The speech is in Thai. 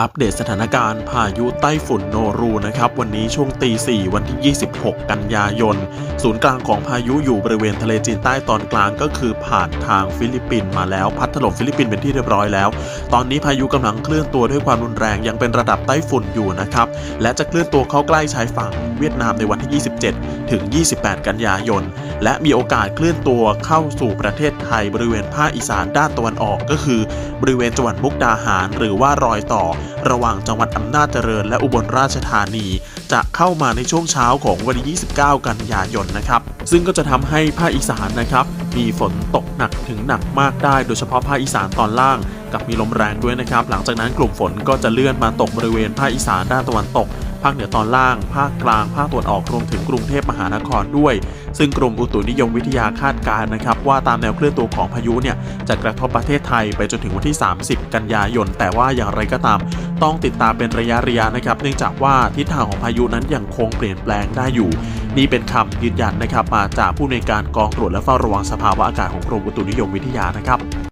อัปเดตสถานการณ์พายุไต้ฝุ่นโนรูนะครับวันนี้ช่วงตีสี่วันที่ 26 กันยายน ศูนย์กลางของพายุอยู่บริเวณทะเลจีนใต้ตอนกลางก็คือผ่านทางฟิลิปปินส์มาแล้วพัดถล่มฟิลิปปินส์เป็นที่เรียบร้อยแล้ว ตอนนี้พายุกำลังเคลื่อนตัวด้วยความรุนแรงยังเป็นระดับไต้ฝุ่นอยู่นะครับและจะเคลื่อนตัวเข้าใกล้ชายฝั่งเวียดนามในวันที่ 27 ถึง 28 กันยายน และมีโอกาสเคลื่อนตัวเข้าสู่ประเทศไทยบริเวณภาคอีสานด้านตะวันออกก็คือ บริเวณจังหวัดมุกดาหาร หรือว่ารอยต่อ ระหว่างจังหวัดอำนาจเจริญ และอุบลราชธานี จะเข้ามาในช่วงเช้าของวันที่ 29 กันยายนนะครับ ซึ่งก็จะทำให้ภาคอีสานนะครับมีฝนตกหนักถึงหนักมากได้ โดยเฉพาะภาคอีสานตอนล่าง กับมีลมแรงด้วยนะครับ หลังจากนั้นกลุ่มฝนก็จะเลื่อนมาตกบริเวณภาคอีสานด้านตะวันตก ภาคเหนือตอนล่าง ภาคกลาง ภาคตะวันออกรวมถึงกรุงเทพมหานครด้วย ซึ่งกรมอุตุนิยมวิทยาคาดการณ์นะครับ ว่าตามแนวเคลื่อนตัวของพายุเนี่ยจะกระทบประเทศไทยไปจนถึงวันที่ 30 กันยายน แต่ว่าอย่างไรก็ตาม ต้องติดตามเป็นระยะระยะนะครับ เนื่องจากว่าทิศทางของพายุนั้นยังคงเปลี่ยนแปลงได้อยู่นี่เป็นคำยืนยันนะครับมาจากผู้ในการกองตรวจและเฝ้าระวังสภาวะอากาศของกรมอุตุนิยมวิทยานะครับ